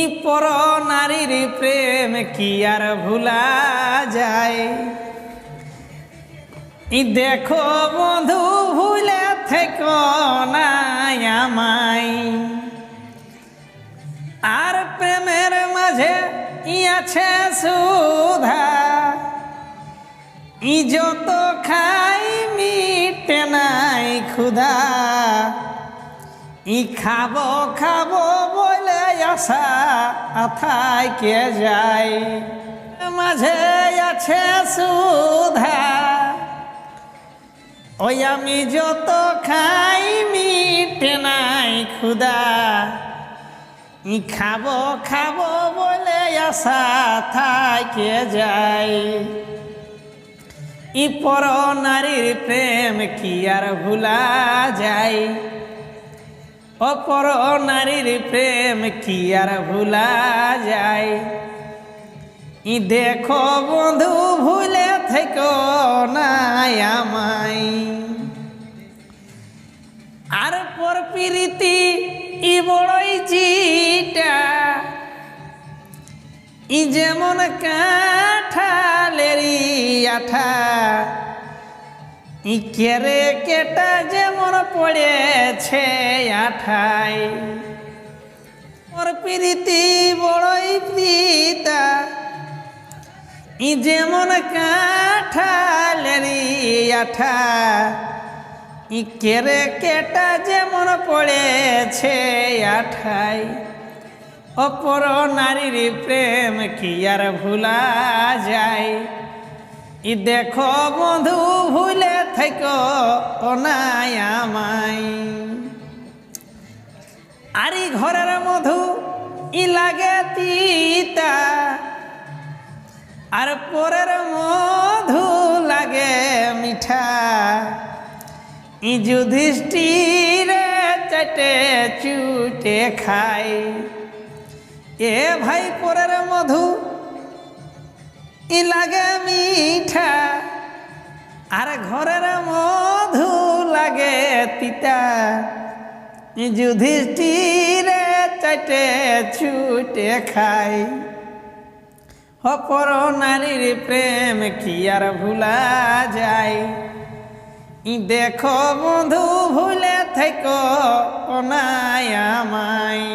ই পর নারীর প্রেম কি আর ভুলা যায়? ই দেখো বন্ধু, ভুলে থেকো না আমায়। আর প্রেমের মাঝে ই আছে সুধা। ই যত খাই মিটে নাই ক্ষুধা। ই খাব খাব বলে আশা আথায় কে যায়? মাঝে আছে সুধা। ওই আমি যত খাই, মিটে নাই ক্ষুধা। ই খাব খাব বলে আশা থাকে যায়? ই পর নারীর প্রেম কি আর ভুলা যায়? অপর নারীর প্রেম কি আর ভুলা যায়? ই দেখো বন্ধু, ভুলে থেকো না আমায়। আর পর প্রীতি, ই বড়ই চিটা। ই যেমন কাঠালেরি আঠা ই কেরে কেটা যেমন পড়েছে আঠাই। ওর প্রীতি বড়ই পিতা ই যেমন কাঠালেরি আঠা। ই কেরে কেটা যেমন পড়েছে আঠাই। অপর নারীর প্রেম কি আর ভুলা যায়? ই দেখো বন্ধু, ভুলে থেকো ও নাই আমায়। আরি ঘরের মধু, ই লাগে তিতা। আর পরের মধু লাগে মিঠা। ই যুধিষ্ঠিরে চটে চুটে খায়। এ ভাই পরের মধু ই লাগে মিঠা, আর ঘরের মধু লাগে তিতা। যুধিষ্ঠিরে চাটে ছুটে খাই। অপর নারীর প্রেম কি আর ভুলা যায়? দেখো বন্ধু, ভুলে থেকো নাই আমায়